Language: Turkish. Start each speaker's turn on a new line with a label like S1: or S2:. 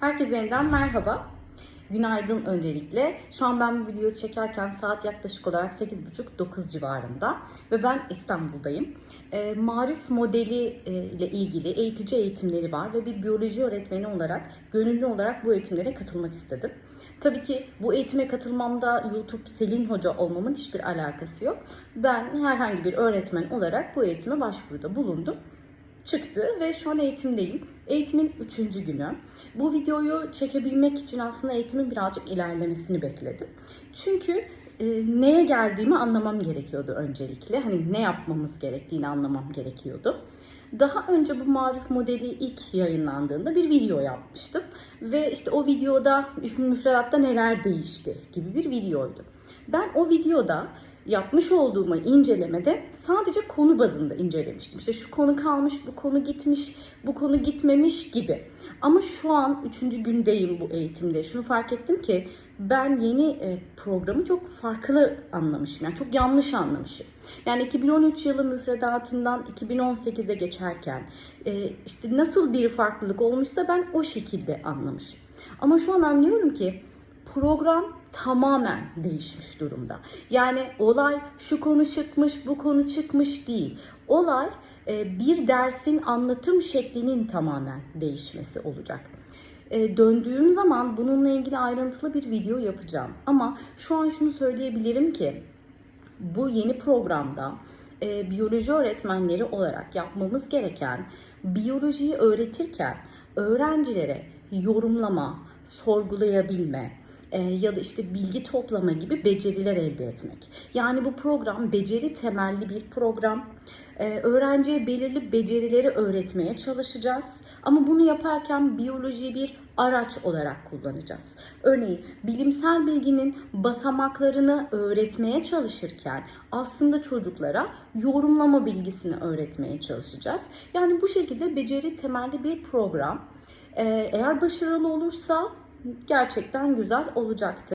S1: Herkese yeniden merhaba. Günaydın öncelikle. Şu an ben bu videoyu çekerken saat yaklaşık olarak 8.30-9 civarında ve ben İstanbul'dayım. E, marif modeli e, ile ilgili eğitici eğitimleri var ve bir biyoloji öğretmeni olarak gönüllü olarak bu eğitimlere katılmak istedim. Tabii ki bu eğitime katılmamda YouTube Selin Hoca olmamın hiçbir alakası yok. Ben herhangi bir öğretmen olarak bu eğitime başvuruda bulundum çıktı ve şu an eğitimdeyim. Eğitimin 3. günü. Bu videoyu çekebilmek için aslında eğitimin birazcık ilerlemesini bekledim. Çünkü e, neye geldiğimi anlamam gerekiyordu öncelikle. Hani ne yapmamız gerektiğini anlamam gerekiyordu. Daha önce bu marif modeli ilk yayınlandığında bir video yapmıştım. Ve işte o videoda müfredatta neler değişti gibi bir videoydu. Ben o videoda yapmış olduğum incelemede sadece konu bazında incelemiştim. İşte şu konu kalmış, bu konu gitmiş, bu konu gitmemiş gibi. Ama şu an üçüncü gündeyim bu eğitimde. Şunu fark ettim ki ben yeni e, programı çok farklı anlamışım. Yani çok yanlış anlamışım. Yani 2013 yılı müfredatından 2018'e geçerken e, işte nasıl bir farklılık olmuşsa ben o şekilde anlamışım. Ama şu an anlıyorum ki program tamamen değişmiş durumda. Yani olay şu konu çıkmış, bu konu çıkmış değil. Olay e, bir dersin anlatım şeklinin tamamen değişmesi olacak. E, döndüğüm zaman bununla ilgili ayrıntılı bir video yapacağım. Ama şu an şunu söyleyebilirim ki bu yeni programda e, biyoloji öğretmenleri olarak yapmamız gereken biyolojiyi öğretirken öğrencilere yorumlama, sorgulayabilme, e, ya da işte bilgi toplama gibi beceriler elde etmek. Yani bu program beceri temelli bir program. E, öğrenciye belirli becerileri öğretmeye çalışacağız. Ama bunu yaparken biyolojiyi bir araç olarak kullanacağız. Örneğin bilimsel bilginin basamaklarını öğretmeye çalışırken aslında çocuklara yorumlama bilgisini öğretmeye çalışacağız. Yani bu şekilde beceri temelli bir program. E, eğer başarılı olursa gerçekten güzel olacaktır.